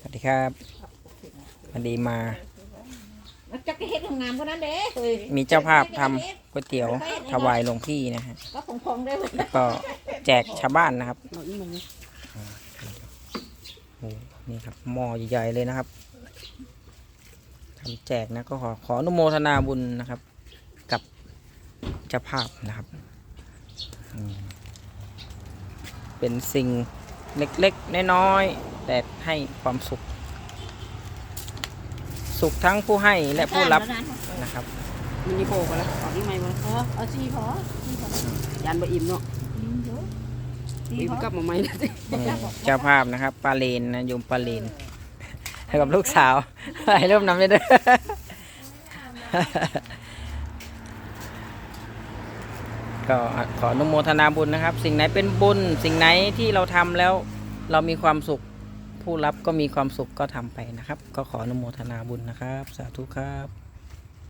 สวัสดีครับวันดีมามันจะเฮ็ดงามๆกว่านั้นเด้เฮ้ยมีเจ้าภาพทำก๋วยเตี๋ยวถวายหลวงพี่นะฮะก็คงๆได้เว้ยแล้วก็แจกชาวบ้านนะครับเอาอีหมูโอ้นี่ครับหม้อใหญ่ๆเลยนะครับทำแจกนะก็ขอขออนุโมทนาบุญนะครับ กับเจ้าภาพนะครับอืมเป็นสิ่งเล็กๆน้อยๆ แต่ให้ความสุข สุขทั้งผู้ให้และผู้รับนะครับมันนี่โผล่ไปแล้วออกนี่ไหมวะเออเอาชีพอชีพอยันบะอิ่มเนาะอืมเดี๋ยวชีอิ่มพอกลับมาไหมนะสิอืมเจ้าภาพนะครับปาเลนนะโยมปาเลนให้กับลูกสาวให้เริ่มนำไปด้วยก็ขออนุโมทนาบุญนะครับ สิ่งไหนเป็นบุญ สิ่งไหนที่เราทำแล้วเรามีความสุข ผู้รับก็มีความสุขก็ทำไปนะครับ ก็ขออนุโมทนาบุญนะครับ สาธุครับ